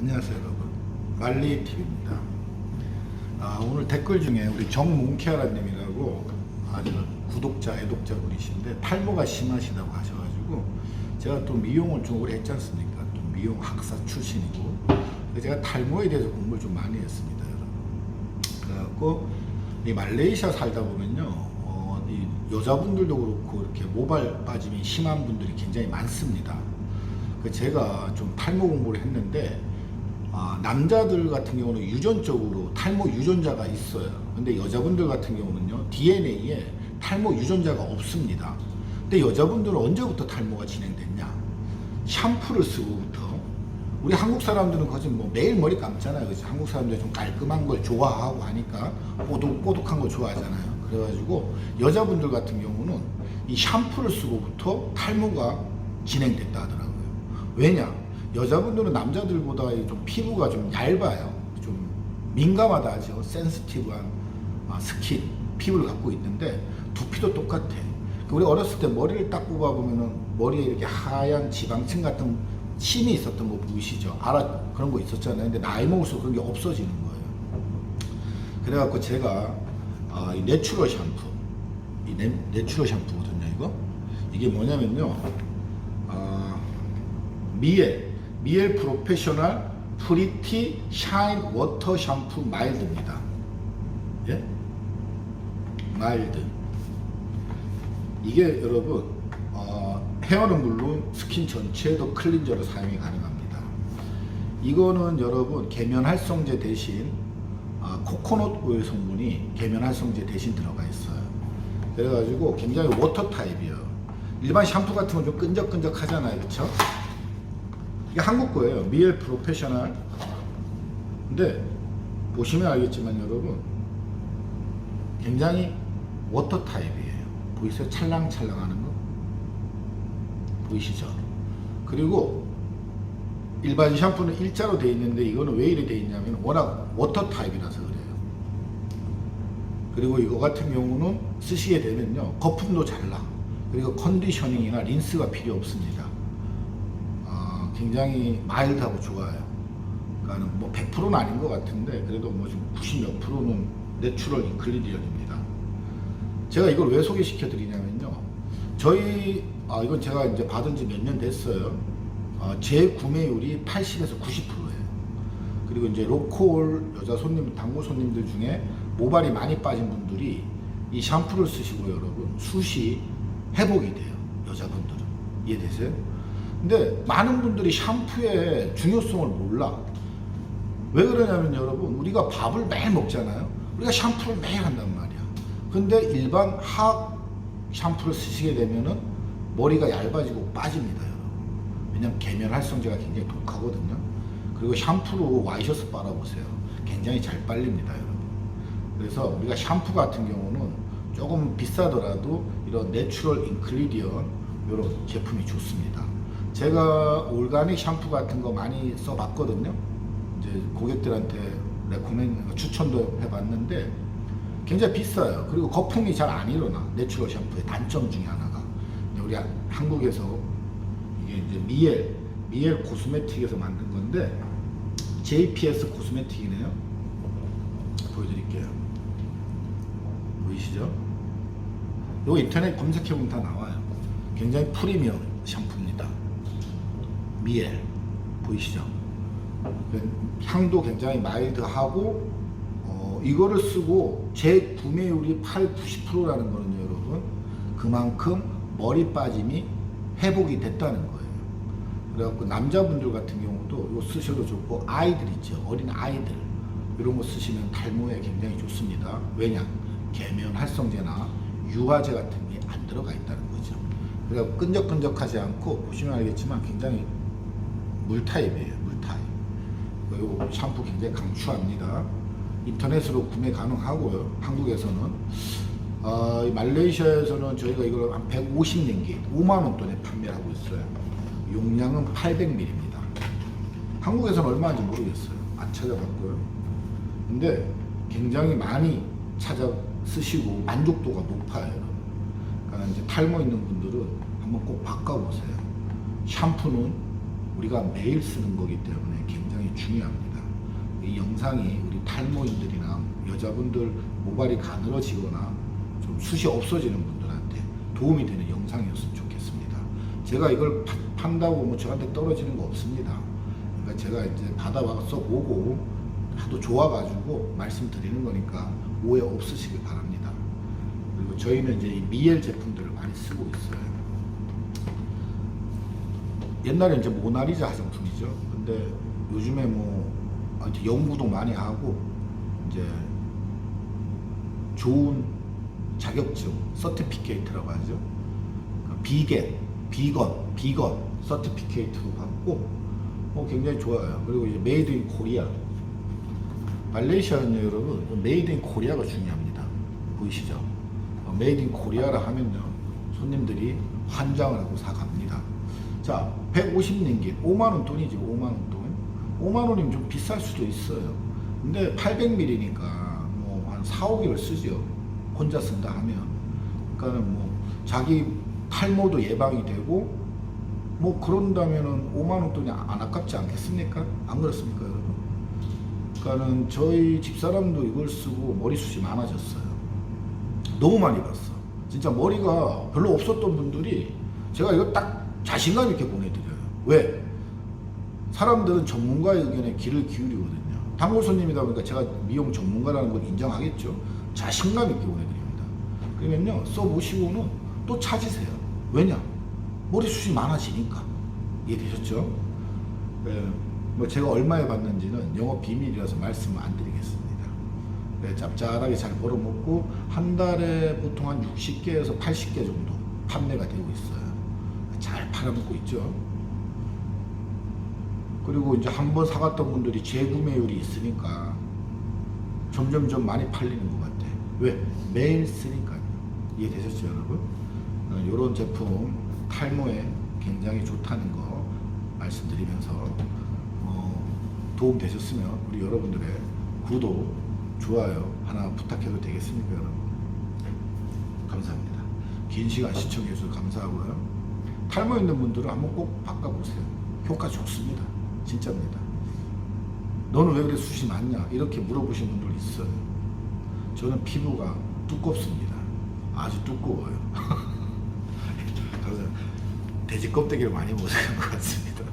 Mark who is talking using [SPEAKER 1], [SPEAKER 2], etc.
[SPEAKER 1] 안녕하세요 여러분 말리TV입니다 아, 오늘 댓글 중에 우리 정몽키아라님이라고 아주 구독자 애독자분이신데 탈모가 심하시다고 하셔가지고 제가 또 미용을 좀 오래 했지 않습니까 또 미용 학사 출신이고 제가 탈모에 대해서 공부를 좀 많이 했습니다 여러분 그래갖고 이 말레이시아 살다 보면요 어, 이 여자분들도 그렇고 이렇게 모발 빠짐이 심한 분들이 굉장히 많습니다 그 제가 좀 탈모 공부를 했는데 아, 남자들 같은 경우는 유전적으로 탈모 유전자가 있어요. 근데 여자분들 같은 경우는요, DNA에 탈모 유전자가 없습니다. 근데 여자분들은 언제부터 탈모가 진행됐냐? 샴푸를 쓰고부터. 우리 한국 사람들은 거의 뭐 매일 머리 감잖아요. 그치? 한국 사람들이 좀 깔끔한 걸 좋아하고 하니까 꼬독, 꼬독한걸 좋아하잖아요. 그래가지고 여자분들 같은 경우는 이 샴푸를 쓰고부터 탈모가 진행됐다 하더라고요. 왜냐? 여자분들은 남자들보다 좀 피부가 좀 얇아요. 좀 민감하다 하죠. 센스티브한 아, 스킨, 피부를 갖고 있는데 두피도 똑같아. 그러니까 우리 어렸을 때 머리를 딱뽑아보면 머리에 이렇게 하얀 지방층 같은 침이 있었던 거 보이시죠? 알아, 그런 거 있었잖아요. 근데 나이 먹을수록 그런 게 없어지는 거예요. 그래갖고 제가 어, 이 내추럴 샴푸, 이 네, 내추럴 샴푸거든요, 이거. 이게 뭐냐면요. 아, 미에 미엘 프로페셔널 프리티 샤인 워터 샴푸 마일드입니다. 예? 마일드. 이게 여러분 어, 헤어는 물론 스킨 전체에도 클린저로 사용이 가능합니다. 이거는 여러분 계면 활성제 대신 아, 코코넛 오일 성분이 계면 활성제 대신 들어가 있어요. 그래가지고 굉장히 워터 타입이에요. 일반 샴푸 같은 건 좀 끈적끈적 하잖아요. 그렇죠? 이게 한국 거예요. 미엘 프로페셔널. 근데 보시면 알겠지만 여러분 굉장히 워터 타입이에요. 보이세요? 찰랑찰랑하는 거 보이시죠? 그리고 일반 샴푸는 일자로 돼 있는데 이거는 왜 이렇게 돼 있냐면 워낙 워터 타입이라서 그래요. 그리고 이거 같은 경우는 쓰시게 되면요 거품도 잘 나. 그리고 컨디셔닝이나 린스가 필요 없습니다. 굉장히 마일드하고 좋아요. 그러니까 뭐 100%는 아닌 것 같은데 그래도 뭐 지금 90 몇 프로는 내추럴 인클리디언입니다. 제가 이걸 왜 소개시켜 드리냐면요. 저희 아 이건 제가 이제 받은 지 몇 년 됐어요. 아, 제 구매율이 80에서 90%예요. 그리고 이제 로컬 여자 손님, 당구 손님들 중에 모발이 많이 빠진 분들이 이 샴푸를 쓰시고 여러분 수시 회복이 돼요. 여자분들은 이해되세요? 근데 많은 분들이 샴푸의 중요성을 몰라. 왜 그러냐면 여러분, 우리가 밥을 매일 먹잖아요. 우리가 샴푸를 매일 한단 말이야. 근데 일반 화학 샴푸를 쓰시게 되면은 머리가 얇아지고 빠집니다, 여러분. 왜냐면 계면 활성제가 굉장히 독하거든요. 그리고 샴푸로 와이셔츠 빨아보세요. 굉장히 잘 빨립니다, 여러분. 그래서 우리가 샴푸 같은 경우는 조금 비싸더라도 이런 내추럴 인클리디언 이런 제품이 좋습니다. 제가 올가닉 샴푸 같은 거 많이 써봤거든요. 이제 고객들한테 레코멘 추천도 해봤는데 굉장히 비싸요. 그리고 거품이 잘 안 일어나. 내추럴 샴푸의 단점 중에 하나가 우리 한국에서 이게 이제 미엘 미엘 코스메틱에서 만든 건데 JPS 코스메틱이네요. 보여드릴게요. 보이시죠? 이거 인터넷 검색해보면 다 나와요. 굉장히 프리미엄 샴푸입니다. 미엘 보이시죠? 그 향도 굉장히 마일드하고 어, 이거를 쓰고 제 구매율이 8, 90%라는 거는 여러분 그만큼 머리 빠짐이 회복이 됐다는 거예요 그래갖고 남자분들 같은 경우도 이거 쓰셔도 좋고 아이들 있죠 어린 아이들 이런 거 쓰시면 탈모에 굉장히 좋습니다 왜냐 계면 활성제나 유화제 같은 게 안 들어가 있다는 거죠 그래서 끈적끈적하지 않고 보시면 알겠지만 굉장히 물 타입이에요. 물 타입. 요 샴푸 굉장히 강추합니다. 인터넷으로 구매 가능하고요. 한국에서는 어, 말레이시아에서는 저희가 이걸 한1 5 0년기 5만 원돈에 판매하고 있어요. 용량은 800ml입니다. 한국에서는 얼마인지 모르겠어요. 안 찾아봤고요. 근데 굉장히 많이 찾아 쓰시고 만족도가 높아요. 그러니까 이제 탈모 있는 분들은 한번 꼭 바꿔보세요. 샴푸는 우리가 매일 쓰는 거기 때문에 굉장히 중요합니다. 이 영상이 우리 탈모인들이나 여자분들 모발이 가늘어지거나 좀 숱이 없어지는 분들한테 도움이 되는 영상이었으면 좋겠습니다. 제가 이걸 파, 판다고 뭐 저한테 떨어지는 거 없습니다. 그러니까 제가 이제 받아와서 보고 하도 좋아가지고 말씀드리는 거니까 오해 없으시길 바랍니다. 그리고 저희는 이제 미엘 제품들을 많이 쓰고 있어요. 옛날에 이제 모나리자 화장품이죠. 근데 요즘에 뭐아무 연구도 많이 하고 이제 좋은 자격증 서티피케이트라고 하죠. 그러니까 비겐, 비건, 비건 서티피케이트도 받고 어, 굉장히 좋아요. 그리고 이제 메이드 인 코리아 말레이시아는 여러분 메이드 인 코리아가 중요합니다. 보이시죠? 어, 메이드 인 코리아라 하면요 손님들이 환장을 하고 사갑니다. 자, 1 5 0년기 5만원 돈이지, 5만원 돈. 5만원이면 좀 비쌀 수도 있어요. 근데 800ml니까 뭐 한 4, 5개월 쓰죠. 혼자 쓴다 하면. 그러니까는 뭐 자기 탈모도 예방이 되고 뭐 그런다면은 5만원 돈이 안 아깝지 않겠습니까? 안 그렇습니까, 여러분? 그러니까는 저희 집사람도 이걸 쓰고 머리숱이 많아졌어요. 너무 많이 봤어. 진짜 머리가 별로 없었던 분들이 제가 이거 딱 자신감 있게 보내드려요. 왜? 사람들은 전문가의 의견에 귀를 기울이거든요. 단골 손님이다 보니까 제가 미용 전문가라는 걸 인정하겠죠. 자신감 있게 보내드립니다. 그러면요, 써보시고는 또 찾으세요. 왜냐? 머리숱이 많아지니까. 이해되셨죠? 예, 뭐 제가 얼마에 받는지는 영업 비밀이라서 말씀을 안 드리겠습니다. 네, 짭짤하게 잘 벌어먹고 한 달에 보통 한 60개에서 80개 정도 판매가 되고 있어요. 팔아먹고 있죠. 그리고 이제 한 번 사갔던 분들이 재구매율이 있으니까 점점 좀 많이 팔리는 것 같아. 왜? 매일 쓰니까요. 이해되셨죠, 여러분? 이런 어, 제품 탈모에 굉장히 좋다는 거 말씀드리면서 어, 도움 되셨으면 우리 여러분들의 구독, 좋아요 하나 부탁해도 되겠습니까, 여러분? 감사합니다. 긴 시간 시청해주셔서 감사하고요. 탈모 있는 분들은 한번 꼭 바꿔보세요. 효과 좋습니다. 진짜입니다. 너는 왜 그래 숱이 많냐? 이렇게 물어보신 분들 있어요. 저는 피부가 두껍습니다. 아주 두꺼워요. 그래서 돼지 껍데기를 많이 먹는 것 같습니다.